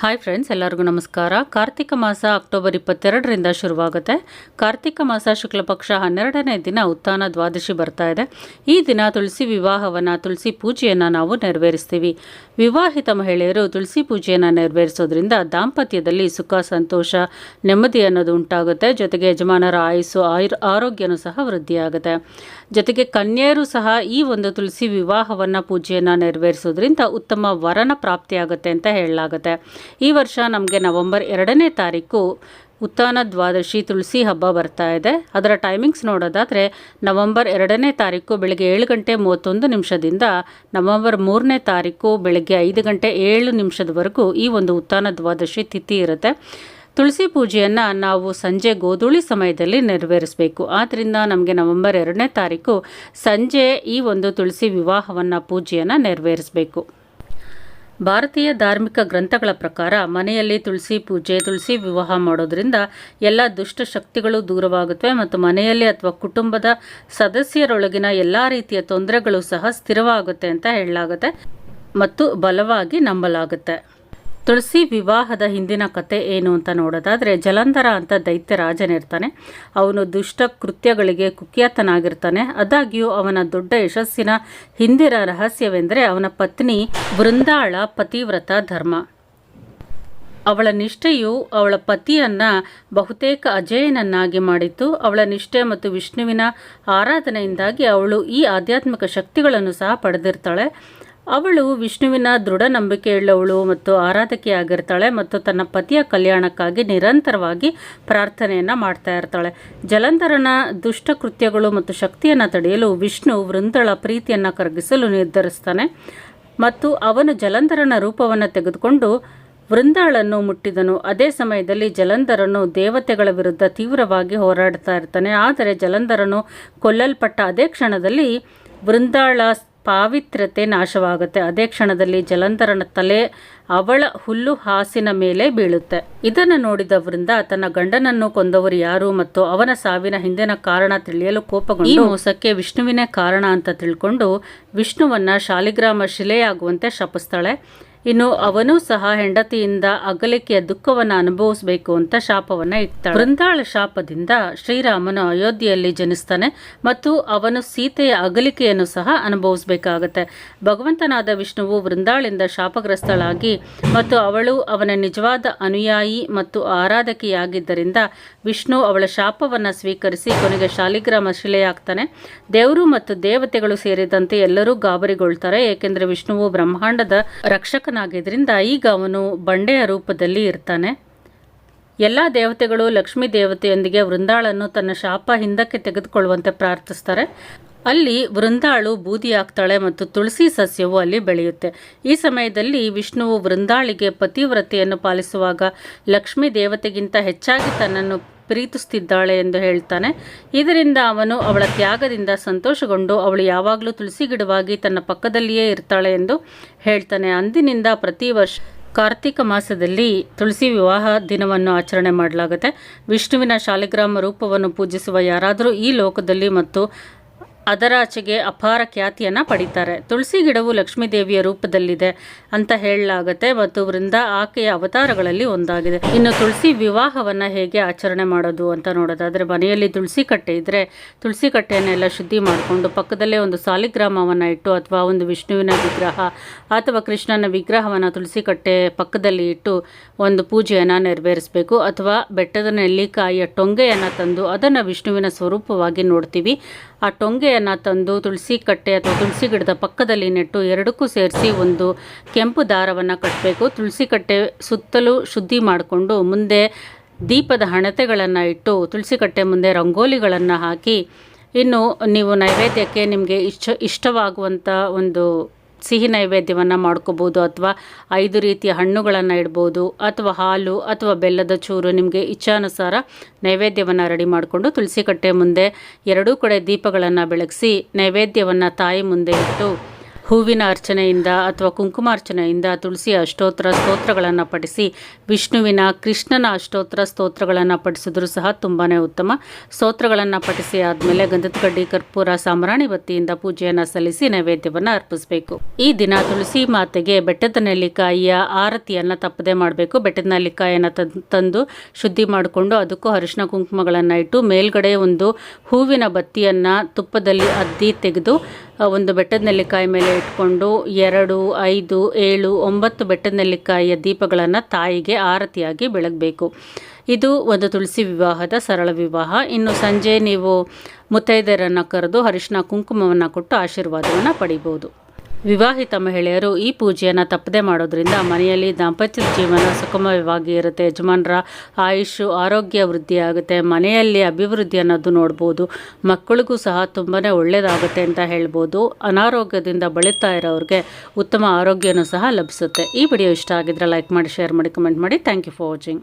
Hi friends ಎಲ್ಲರಿಗೂ ನಮಸ್ಕಾರ. ಕಾರ್ತಿಕ ಮಾಸ ಅಕ್ಟೋಬರ್ ಇಪ್ಪತ್ತೆರಡರಿಂದ ಶುರುವಾಗುತ್ತೆ. ಕಾರ್ತಿಕ ಮಾಸ ಶುಕ್ಲ ಪಕ್ಷ ಹನ್ನೆರಡನೇ ದಿನ ಉತ್ಥಾನ ದ್ವಾದಶಿ ಬರ್ತಾ ಇದೆ. ಈ ದಿನ ತುಳಸಿ ವಿವಾಹವನ್ನು, ತುಳಸಿ ಪೂಜೆಯನ್ನು ನಾವು ನೆರವೇರಿಸ್ತೀವಿ. ವಿವಾಹಿತ ಮಹಿಳೆಯರು ತುಳಸಿ ಪೂಜೆಯನ್ನು ನೆರವೇರಿಸೋದ್ರಿಂದ ದಾಂಪತ್ಯದಲ್ಲಿ ಸುಖ, ಸಂತೋಷ, ನೆಮ್ಮದಿ ಅನ್ನೋದು ಉಂಟಾಗುತ್ತೆ. ಜೊತೆಗೆ ಯಜಮಾನರ ಆಯಸ್ಸು ಆಯುರ್ ಆರೋಗ್ಯನೂ ಸಹ ವೃದ್ಧಿಯಾಗುತ್ತೆ. ಜೊತೆಗೆ ಕನ್ಯೆಯರು ಸಹ ಈ ಒಂದು ತುಳಸಿ ವಿವಾಹವನ್ನು ಪೂಜೆಯನ್ನು ನೆರವೇರಿಸೋದ್ರಿಂದ ಉತ್ತಮ ವರನ ಪ್ರಾಪ್ತಿಯಾಗುತ್ತೆ ಅಂತ ಹೇಳಲಾಗುತ್ತೆ. ಈ ವರ್ಷ ನಮಗೆ ನವೆಂಬರ್ ಎರಡನೇ ತಾರೀಕು ಉತ್ಥಾನ ದ್ವಾದಶಿ ತುಳಸಿ ಹಬ್ಬ ಬರ್ತಾ ಇದೆ. ಅದರ ಟೈಮಿಂಗ್ಸ್ ನೋಡೋದಾದರೆ ನವೆಂಬರ್ ಎರಡನೇ ತಾರೀಕು ಬೆಳಗ್ಗೆ ಏಳು ಗಂಟೆ ಮೂವತ್ತೊಂದು ನಿಮಿಷದಿಂದ ನವೆಂಬರ್ ಮೂರನೇ ತಾರೀಕು ಬೆಳಗ್ಗೆ ಐದು ಗಂಟೆ ಏಳು ನಿಮಿಷದವರೆಗೂ ಈ ಒಂದು ಉತ್ಥಾನ ದ್ವಾದಶಿ ತಿಥಿ ಇರುತ್ತೆ. ತುಳಸಿ ಪೂಜೆಯನ್ನು ನಾವು ಸಂಜೆ ಗೋಧೂಳಿ ಸಮಯದಲ್ಲಿ ನೆರವೇರಿಸಬೇಕು. ಆದ್ದರಿಂದ ನಮಗೆ ನವೆಂಬರ್ ಎರಡನೇ ತಾರೀಕು ಸಂಜೆ ಈ ಒಂದು ತುಳಸಿ ವಿವಾಹವನ್ನು ಪೂಜೆಯನ್ನು ನೆರವೇರಿಸಬೇಕು. ಭಾರತೀಯ ಧಾರ್ಮಿಕ ಗ್ರಂಥಗಳ ಪ್ರಕಾರ ಮನೆಯಲ್ಲಿ ತುಳಸಿ ಪೂಜೆ, ತುಳಸಿ ವಿವಾಹ ಮಾಡೋದ್ರಿಂದ ಎಲ್ಲ ದುಷ್ಟ ಶಕ್ತಿಗಳು ದೂರವಾಗುತ್ತವೆ ಮತ್ತು ಮನೆಯಲ್ಲಿ ಅಥವಾ ಕುಟುಂಬದ ಸದಸ್ಯರೊಳಗಿನ ಎಲ್ಲ ರೀತಿಯ ತೊಂದರೆಗಳು ಸಹ ಸ್ಥಿರವಾಗುತ್ತೆ ಅಂತ ಹೇಳಲಾಗುತ್ತೆ ಮತ್ತು ಬಲವಾಗಿ ನಂಬಲಾಗುತ್ತೆ. ತುಳಸಿ ವಿವಾಹದ ಹಿಂದಿನ ಕತೆ ಏನು ಅಂತ ನೋಡೋದಾದರೆ, ಜಲಂಧರ ಅಂತ ದೈತ್ಯ ರಾಜನಿರ್ತಾನೆ ಅವನು ದುಷ್ಟ ಕೃತ್ಯಗಳಿಗೆ ಕುಖ್ಯಾತನಾಗಿರ್ತಾನೆ. ಆದಾಗ್ಯೂ ಅವನ ದೊಡ್ಡ ಯಶಸ್ಸಿನ ಹಿಂದಿನ ರಹಸ್ಯವೆಂದರೆ ಅವನ ಪತ್ನಿ ಬೃಂದಾಳ ಪತಿವ್ರತ ಧರ್ಮ. ಅವಳ ನಿಷ್ಠೆಯು ಅವಳ ಪತಿಯನ್ನ ಬಹುತೇಕ ಅಜೇಯನನ್ನಾಗಿ ಮಾಡಿತ್ತು. ಅವಳ ನಿಷ್ಠೆ ಮತ್ತು ವಿಷ್ಣುವಿನ ಆರಾಧನೆಯಿಂದಾಗಿ ಅವಳು ಈ ಆಧ್ಯಾತ್ಮಿಕ ಶಕ್ತಿಗಳನ್ನು ಸಹ ಪಡೆದಿರ್ತಾಳೆ. ಅವಳು ವಿಷ್ಣುವಿನ ದೃಢ ನಂಬಿಕೆಯುಳ್ಳವಳು ಮತ್ತು ಆರಾಧಕಿಯಾಗಿರ್ತಾಳೆ ಮತ್ತು ತನ್ನ ಪತಿಯ ಕಲ್ಯಾಣಕ್ಕಾಗಿ ನಿರಂತರವಾಗಿ ಪ್ರಾರ್ಥನೆಯನ್ನು ಮಾಡ್ತಾ ಇರ್ತಾಳೆ. ಜಲಂಧರನ ದುಷ್ಟ ಕೃತ್ಯಗಳು ಮತ್ತು ಶಕ್ತಿಯನ್ನು ತಡೆಯಲು ವಿಷ್ಣು ವೃಂದಳ ಪ್ರೀತಿಯನ್ನು ಕರಗಿಸಲು ನಿರ್ಧರಿಸ್ತಾನೆ ಮತ್ತು ಅವನು ಜಲಂಧರನ ರೂಪವನ್ನು ತೆಗೆದುಕೊಂಡು ವೃಂದಾಳನ್ನು ಮುಟ್ಟಿದನು. ಅದೇ ಸಮಯದಲ್ಲಿ ಜಲಂಧರನು ದೇವತೆಗಳ ವಿರುದ್ಧ ತೀವ್ರವಾಗಿ ಹೋರಾಡ್ತಾ ಇರ್ತಾನೆ. ಆದರೆ ಜಲಂಧರನು ಕೊಲ್ಲಲ್ಪಟ್ಟ ಅದೇ ಕ್ಷಣದಲ್ಲಿ ವೃಂದಾಳ ಪಾವಿತ್ರ್ಯತೆ ನಾಶವಾಗುತ್ತೆ. ಅದೇ ಕ್ಷಣದಲ್ಲಿ ಜಲಂಧರನ ತಲೆ ಅವಳ ಹುಲ್ಲು ಹಾಸಿನ ಮೇಲೆ ಬೀಳುತ್ತೆ. ಇದನ್ನು ನೋಡಿದವರಿಂದ ತನ್ನ ಗಂಡನನ್ನು ಕೊಂದವರು ಯಾರು ಮತ್ತು ಅವನ ಸಾವಿನ ಹಿಂದಿನ ಕಾರಣ ತಿಳಿಯಲು ಕೋಪಗೊಂಡು, ಈ ಮೋಸಕ್ಕೆ ವಿಷ್ಣುವಿನೇ ಕಾರಣ ಅಂತ ತಿಳ್ಕೊಂಡು ವಿಷ್ಣುವನ್ನ ಶಾಲಿಗ್ರಾಮ ಶಿಲೆಯಾಗುವಂತೆ ಶಪಿಸ್ತಾಳೆ. ಇನ್ನು ಅವನು ಸಹ ಹೆಂಡತಿಯಿಂದ ಅಗಲಿಕೆಯ ದುಃಖವನ್ನು ಅನುಭವಿಸಬೇಕು ಅಂತ ಶಾಪವನ್ನ ಇಡ್ತಾಳೆ. ಬೃಂದಾಳ ಶಾಪದಿಂದ ಶ್ರೀರಾಮನು ಅಯೋಧ್ಯೆಯಲ್ಲಿ ಜನಿಸ್ತಾನೆ ಮತ್ತು ಅವನು ಸೀತೆಯ ಅಗಲಿಕೆಯನ್ನು ಸಹ ಅನುಭವಿಸಬೇಕಾಗತ್ತೆ. ಭಗವಂತನಾದ ವಿಷ್ಣುವು ವೃಂದಾಳಿಂದ ಶಾಪಗ್ರಸ್ತಳಾಗಿ ಮತ್ತು ಅವಳು ಅವನ ನಿಜವಾದ ಅನುಯಾಯಿ ಮತ್ತು ಆರಾಧಕಿಯಾಗಿದ್ದರಿಂದ ವಿಷ್ಣು ಅವಳ ಶಾಪವನ್ನು ಸ್ವೀಕರಿಸಿ ಕೊನೆಗೆ ಶಾಲಿಗ್ರಾಮ ಶಿಲೆಯಾಗ್ತಾನೆ. ದೇವರು ಮತ್ತು ದೇವತೆಗಳು ಸೇರಿದಂತೆ ಎಲ್ಲರೂ ಗಾಬರಿಗೊಳ್ತಾರೆ, ಏಕೆಂದರೆ ವಿಷ್ಣುವು ಬ್ರಹ್ಮಾಂಡದ ರಕ್ಷಕ ಆಗಿದ್ದರಿಂದ ಈಗ ಅವನು ಬಂಡೆಯ ರೂಪದಲ್ಲಿ ಇರ್ತಾನೆ. ಎಲ್ಲ ದೇವತೆಗಳು ಲಕ್ಷ್ಮೀ ದೇವತೆಯೊಂದಿಗೆ ವೃಂದಾಳನ್ನು ತನ್ನ ಶಾಪ ಹಿಂದಕ್ಕೆ ತೆಗೆದುಕೊಳ್ಳುವಂತೆ ಪ್ರಾರ್ಥಿಸ್ತಾರೆ. ಅಲ್ಲಿ ವೃಂದಾಳು ಬೂದಿಯಾಗ್ತಾಳೆ ಮತ್ತು ತುಳಸಿ ಸಸ್ಯವು ಅಲ್ಲಿ ಬೆಳೆಯುತ್ತೆ. ಈ ಸಮಯದಲ್ಲಿ ವಿಷ್ಣುವು ವೃಂದಾಳಿಗೆ ಪತಿವ್ರತೆಯನ್ನು ಪಾಲಿಸುವಾಗ ಲಕ್ಷ್ಮೀ ದೇವತೆಗಿಂತ ಹೆಚ್ಚಾಗಿ ತನ್ನನ್ನು ಪ್ರೀತಿಸ್ತಿದ್ದಾಳೆ ಎಂದು ಹೇಳ್ತಾನೆ. ಇದರಿಂದ ಅವನು ಅವಳ ತ್ಯಾಗದಿಂದ ಸಂತೋಷಗೊಂಡು ಅವಳು ಯಾವಾಗಲೂ ತುಳಸಿ ಗಿಡವಾಗಿ ತನ್ನ ಪಕ್ಕದಲ್ಲಿಯೇ ಇರ್ತಾಳೆ ಎಂದು ಹೇಳ್ತಾನೆ. ಅಂದಿನಿಂದ ಪ್ರತಿ ವರ್ಷ ಕಾರ್ತಿಕ ಮಾಸದಲ್ಲಿ ತುಳಸಿ ವಿವಾಹ ದಿನವನ್ನು ಆಚರಣೆ ಮಾಡಲಾಗುತ್ತೆ. ವಿಷ್ಣುವಿನ ಶಾಲಿಗ್ರಾಮ ರೂಪವನ್ನು ಪೂಜಿಸುವ ಯಾರಾದರೂ ಈ ಲೋಕದಲ್ಲಿ ಮತ್ತು ಅದರಾಚೆಗೆ ಅಪಾರ ಖ್ಯಾತಿಯನ್ನು ಪಡಿತಾರೆ. ತುಳಸಿ ಗಿಡವು ಲಕ್ಷ್ಮೀ ದೇವಿಯ ರೂಪದಲ್ಲಿದೆ ಅಂತ ಹೇಳಲಾಗುತ್ತೆ ಮತ್ತು ವೃಂದ ಆಕೆಯ ಅವತಾರಗಳಲ್ಲಿ ಒಂದಾಗಿದೆ. ಇನ್ನು ತುಳಸಿ ವಿವಾಹವನ್ನು ಹೇಗೆ ಆಚರಣೆ ಮಾಡೋದು ಅಂತ ನೋಡೋದಾದರೆ, ಮನೆಯಲ್ಲಿ ತುಳಸಿ ಕಟ್ಟೆ ಇದ್ದರೆ ತುಳಸಿ ಕಟ್ಟೆಯನ್ನೆಲ್ಲ ಶುದ್ಧಿ ಮಾಡಿಕೊಂಡು ಪಕ್ಕದಲ್ಲೇ ಒಂದು ಸಾಲಿಗ್ರಾಮವನ್ನು ಇಟ್ಟು ಅಥವಾ ಒಂದು ವಿಷ್ಣುವಿನ ವಿಗ್ರಹ ಅಥವಾ ಕೃಷ್ಣನ ವಿಗ್ರಹವನ್ನು ತುಳಸಿ ಕಟ್ಟೆ ಪಕ್ಕದಲ್ಲಿ ಇಟ್ಟು ಒಂದು ಪೂಜೆಯನ್ನು ನೆರವೇರಿಸಬೇಕು ಅಥವಾ ಬೆಟ್ಟದ ನೆಲ್ಲಿಕಾಯಿಯ ಟೊಂಗೆಯನ್ನು ತಂದು ಅದನ್ನು ವಿಷ್ಣುವಿನ ಸ್ವರೂಪವಾಗಿ ನೋಡ್ತೀವಿ. ಆ ಟೊಂಗೆಯನ್ನು ತಂದು ತುಳಸಿ ಕಟ್ಟೆ ಅಥವಾ ತುಳಸಿ ಗಿಡದ ಪಕ್ಕದಲ್ಲಿ ನೆಟ್ಟು ಎರಡಕ್ಕೂ ಸೇರಿಸಿ ಒಂದು ಕೆಂಪು ದಾರವನ್ನು ಕಟ್ಟಬೇಕು ತುಳಸಿ ಕಟ್ಟೆ ಸುತ್ತಲೂ ಶುದ್ಧಿ ಮಾಡಿಕೊಂಡು ಮುಂದೆ ದೀಪದ ಹಣತೆಗಳನ್ನು ಇಟ್ಟು ತುಳಸಿ ಕಟ್ಟೆ ಮುಂದೆ ರಂಗೋಲಿಗಳನ್ನು ಹಾಕಿ, ಇನ್ನು ನೀವು ನೈವೇದ್ಯಕ್ಕೆ ನಿಮಗೆ ಇಷ್ಟ ಇಷ್ಟವಾಗುವಂಥ ಒಂದು ಸಿಹಿ ನೈವೇದ್ಯವನ್ನು ಮಾಡ್ಕೋಬೋದು ಅಥವಾ ಐದು ರೀತಿಯ ಹಣ್ಣುಗಳನ್ನು ಇಡ್ಬೋದು ಅಥವಾ ಹಾಲು ಅಥವಾ ಬೆಲ್ಲದ ಚೂರು ನಿಮಗೆ ಇಚ್ಛಾನುಸಾರ ನೈವೇದ್ಯವನ್ನು ರೆಡಿ ಮಾಡಿಕೊಂಡು ತುಳಸಿ ಕಟ್ಟೆ ಮುಂದೆ ಎರಡೂ ಕಡೆ ದೀಪಗಳನ್ನು ಬೆಳಗಿಸಿ ನೈವೇದ್ಯವನ್ನು ತಾಯಿ ಮುಂದೆ ಇಟ್ಟು ಹೂವಿನ ಅರ್ಚನೆಯಿಂದ ಅಥವಾ ಕುಂಕುಮಾರ್ಚನೆಯಿಂದ ತುಳಸಿ ಅಷ್ಟೋತ್ತರ ಸ್ತೋತ್ರಗಳನ್ನು ಪಠಿಸಿ, ವಿಷ್ಣುವಿನ ಕೃಷ್ಣನ ಅಷ್ಟೋತ್ತರ ಸ್ತೋತ್ರಗಳನ್ನು ಪಠಿಸಿದ್ರು ಸಹ ತುಂಬಾ ಉತ್ತಮ. ಸ್ತೋತ್ರಗಳನ್ನು ಪಠಿಸಿ ಆದಮೇಲೆ ಗಂಧದ ಕಡ್ಡಿ ಕರ್ಪೂರ ಸಾಮ್ರಾಣಿ ಬತ್ತಿಯಿಂದ ಪೂಜೆಯನ್ನು ಸಲ್ಲಿಸಿ ನೈವೇದ್ಯವನ್ನು ಅರ್ಪಿಸಬೇಕು. ಈ ದಿನ ತುಳಸಿ ಮಾತೆಗೆ ಬೆಟ್ಟದ ನೆಲ್ಲಿಕಾಯಿಯ ಆರತಿಯನ್ನು ತಪ್ಪದೆ ಮಾಡಬೇಕು. ಬೆಟ್ಟದ ನೆಲ್ಲಿಕಾಯಿಯನ್ನು ತಂದು ಶುದ್ಧಿ ಮಾಡಿಕೊಂಡು ಅದಕ್ಕೂ ಅರಿಶಿನ ಕುಂಕುಮಗಳನ್ನು ಇಟ್ಟು ಮೇಲ್ಗಡೆ ಒಂದು ಹೂವಿನ ಬತ್ತಿಯನ್ನು ತುಪ್ಪದಲ್ಲಿ ಅದ್ದಿ ತೆಗೆದು ಒಂದು ಬೆಟ್ಟದ ನೆಲ್ಲಿಕಾಯಿ ಮೇಲೆ ಇಟ್ಕೊಂಡು ಎರಡು, ಐದು, ಏಳು, ಒಂಬತ್ತು ಬೆಟ್ಟದ ನೆಲ್ಲಿಕಾಯಿಯ ದೀಪಗಳನ್ನು ತಾಯಿಗೆ ಆರತಿಯಾಗಿ ಬೆಳಗಬೇಕು. ಇದು ಒಂದು ತುಳಸಿ ವಿವಾಹದ ಸರಳ ವಿವಾಹ. ಇನ್ನು ಸಂಜೆ ನೀವು ಮುತ್ತೈದೆಯರನ್ನು ಕರೆದು ಅರಿಶಿನ ಕುಂಕುಮವನ್ನು ಕೊಟ್ಟು ಆಶೀರ್ವಾದವನ್ನು ಪಡಿಬೋದು. ವಿವಾಹಿತ ಮಹಿಳೆಯರು ಈ ಪೂಜೆಯನ್ನು ತಪ್ಪದೆ ಮಾಡೋದ್ರಿಂದ ಮನೆಯಲ್ಲಿ ದಾಂಪತ್ಯ ಜೀವನ ಸುಖಮಯವಾಗಿ ಇರುತ್ತೆ. ಯಜಮಾನರ ಆಯುಷು ಆರೋಗ್ಯ ವೃದ್ಧಿಯಾಗುತ್ತೆ. ಮನೆಯಲ್ಲಿ ಅಭಿವೃದ್ಧಿ ಅನ್ನೋದು ನೋಡ್ಬೋದು. ಮಕ್ಕಳಿಗೂ ಸಹ ತುಂಬಾ ಒಳ್ಳೆಯದಾಗುತ್ತೆ ಅಂತ ಹೇಳ್ಬೋದು. ಅನಾರೋಗ್ಯದಿಂದ ಬಳಿತಾ ಇರೋರಿಗೆ ಉತ್ತಮ ಆರೋಗ್ಯನೂ ಸಹ ಲಭಿಸುತ್ತೆ. ಈ ವಿಡಿಯೋ ಇಷ್ಟ ಆಗಿದ್ರೆ ಲೈಕ್ ಮಾಡಿ ಶೇರ್ ಮಾಡಿ ಕಮೆಂಟ್ ಮಾಡಿ. Thank you for watching